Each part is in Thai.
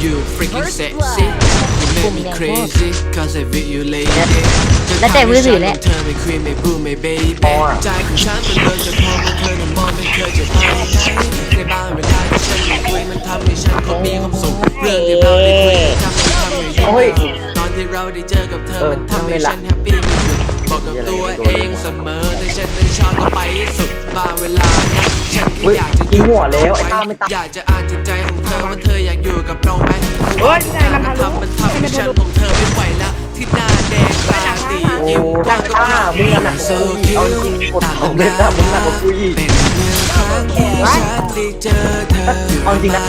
You freaking sexy You make me crazy Cause I feel you lady แล้วแต่มือถือแหละเธอไม่ควีนไม่บูไม่เบบี้ใจของฉันมันเลยจะพอมันเคยมันมองไม่เคยจะไปไหนในบางเวลาที่ฉันไม่คุยมันทำให้ฉันก็มีความสุขเรื่องที่เราได้คุยมันทำให้ทำให้ยิ่งโอ้ยตอนที่เราได้เจอกับเธอเออมันทำให้ทำไมล่ะฉันแฮปปี้ที่สุดบอกกับตัวเองเสมอแต่ฉันไม่ชอบก็ไปให้สุดบางเวลานะ ฉันแค่เฮ้ยอยากจะยิงหัวแล้วไอ้ตาไม่ตายอยากจะอ่านจิตใจของเธอว่าเธออยากอยู่กับเราไหมเฮ้ยมันทำมันทำให้ฉันของเธอไม่ไหวแล้วที่หน้าแดงตาตีโอ้ยิ้มหนักก็ตามึงอะหนักโซกว่ากูอีกคิเอาวจริงกดของเล่นนะมึงหนักกว่ากูอีกเป็นเมื่อครั้งที่ฉันได้เจอเธอเอาจริงนะ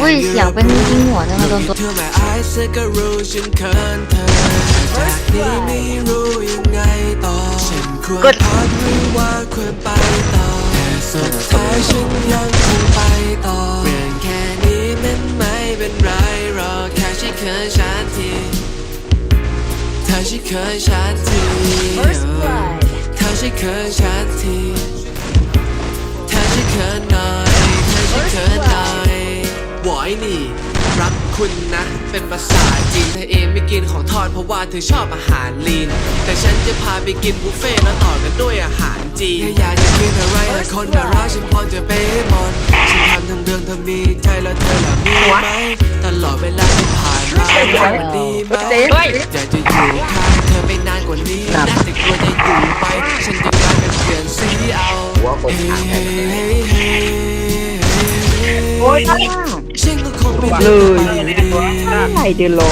อุ้ยเสียงเป็นยิงหัวจังเลยโดนตัวเธอแม่ไอ้เสก็รู้ฉันเขินเธอจากนี้ไม่รู้ยังไงต่อฉันควรกด สุดท้ายฉันยังคงไปต่อเรื่องแค่นี้มันไม่เป็นไรหรอกแค่ฉันเขินฉันทีเธอฉันเขินฉันทีเธอฉันเขินฉันทีเธอฉันเขินหน่อยเธอฉันเขินหน่อยหวนี่ คุณนะ เป็นภาษาจีนเธอเองไม่กินของทอดเพราะว่าเธอชอบอาหารลีน แต่ฉันจะพาไปกินบุฟเฟ่ต์แล้วต่อกันด้วยอาหารจีนแค่อยากจะกินอะไรแต่คนน่ารักฉันพอจะไปให้หมดฉันทำทั้งเรื่องเธอมีใจแล้วเธอล่ะมีไหมตลอดเวลาที่ผ่านมามันดีไหมอยากจะอยู่ข้างเธอไปนานกว่านี้นะแต่กลัวจะอยู่ไป ฉันจะกลายเป็นเปลี่ยนสีเอาหัวกดเฮ้ทางเฮ้เฮ้ เฮ้โอ้ยฉันก็คงไม่เลยไหนเดี๋ยวโหล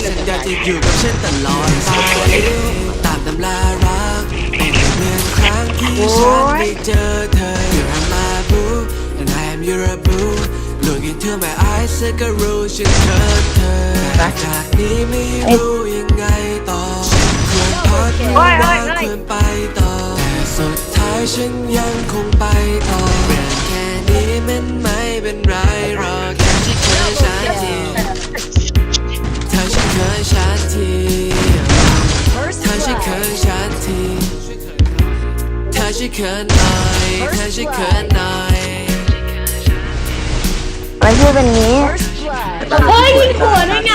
ฉันอยากจะอยู่กับฉันตลอดไปตามตำรารักเป็นเหมือนครั้งที่ฉันได้เจอเธอ You're my boo and I am your boo Look into my eyes ก็รู้ฉันเคินเธอจากนี้ไม่รู้ยังไงต่อฉันควรพักควรไปต่อแต่สุดท้ายฉันยังคงไปต่อ เธอฉันเคยฉันทีเธอฉันเคยฉันทีเธอฉันเคยหน่อยเธอฉันเคยหน่อยอะไรพูดเป็นอย่างนี้ เฮ้ยยิงหัวได้ไง